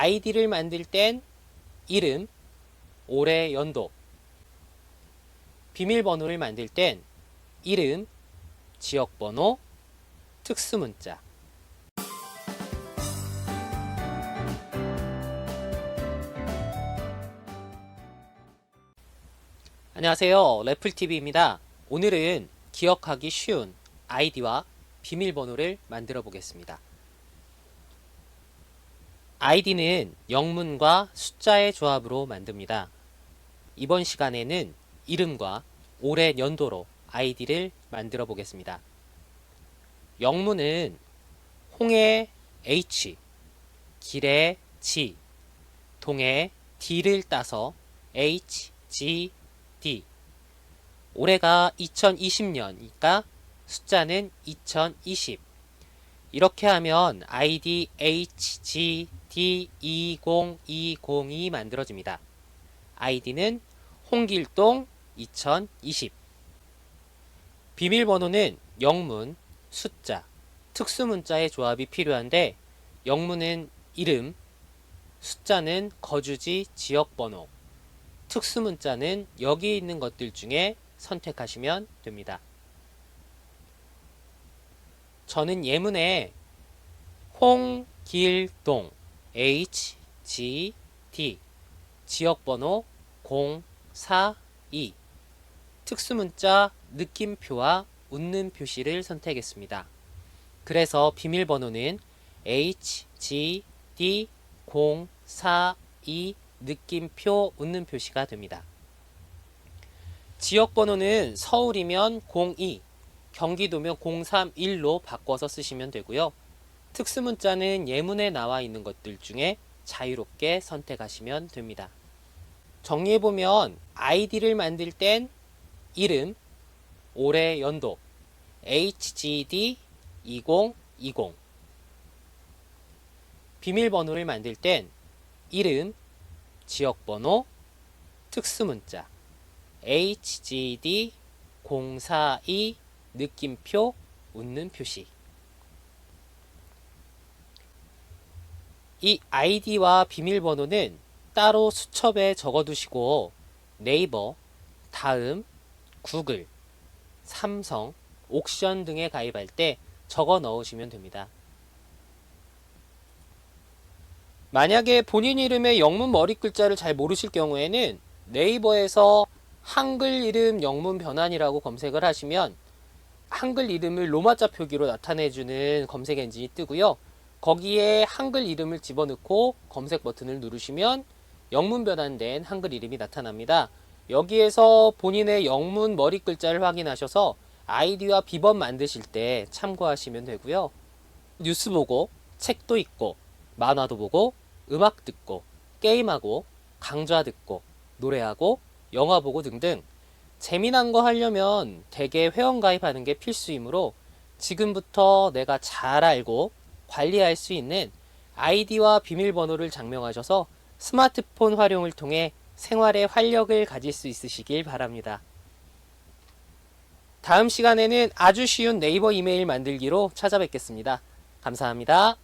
아이디를 만들 땐 이름, 올해 연도, 비밀번호를 만들 땐 이름, 지역번호, 특수문자. 안녕하세요. 래플TV입니다. 오늘은 기억하기 쉬운 아이디와 비밀번호를 만들어 보겠습니다. 아이디는 영문과 숫자의 조합으로 만듭니다. 이번 시간에는 이름과 올해 연도로 아이디를 만들어 보겠습니다. 영문은 홍의 H, 길의 G, 동의 D를 따서 H, G, D. 올해가 2020년이니까 숫자는 2020. 이렇게 하면 ID HGD2020이 만들어집니다. 아이디는 홍길동 2020. 비밀번호는 영문, 숫자, 특수문자의 조합이 필요한데 영문은 이름, 숫자는 거주지 지역번호, 특수문자는 여기 있는 것들 중에 선택하시면 됩니다. 저는 예문에 홍길동 HGD 지역번호 042 특수문자 느낌표와 웃는 표시를 선택했습니다. 그래서 비밀번호는 HGD 042 느낌표 웃는 표시가 됩니다. 지역번호는 서울이면 02, 경기도면 031로 바꿔서 쓰시면 되고요. 특수문자는 예문에 나와 있는 것들 중에 자유롭게 선택하시면 됩니다. 정리해보면 아이디를 만들 땐 이름, 올해 연도, HGD 2020 비밀번호를 만들 땐 이름, 지역번호, 특수문자, HGD 042 느낌표 웃는 표시. 이 아이디와 비밀번호는 따로 수첩에 적어두시고 네이버, 다음, 구글, 삼성, 옥션 등에 가입할 때 적어 넣으시면 됩니다. 만약에 본인 이름의 영문 머리 글자를 잘 모르실 경우에는 네이버에서 한글 이름 영문 변환이라고 검색을 하시면 한글 이름을 로마자 표기로 나타내주는 검색 엔진이 뜨고요. 거기에 한글 이름을 집어넣고 검색 버튼을 누르시면 영문 변환된 한글 이름이 나타납니다. 여기에서 본인의 영문 머리 글자를 확인하셔서 아이디와 비번 만드실 때 참고하시면 되고요. 뉴스 보고 책도 읽고 만화도 보고 음악 듣고 게임하고 강좌 듣고 노래하고 영화 보고 등등 재미난 거 하려면 대개 회원 가입하는 게 필수이므로 지금부터 내가 잘 알고 관리할 수 있는 아이디와 비밀번호를 장명하셔서 스마트폰 활용을 통해 생활에 활력을 가질 수 있으시길 바랍니다. 다음 시간에는 아주 쉬운 네이버 이메일 만들기로 찾아뵙겠습니다. 감사합니다.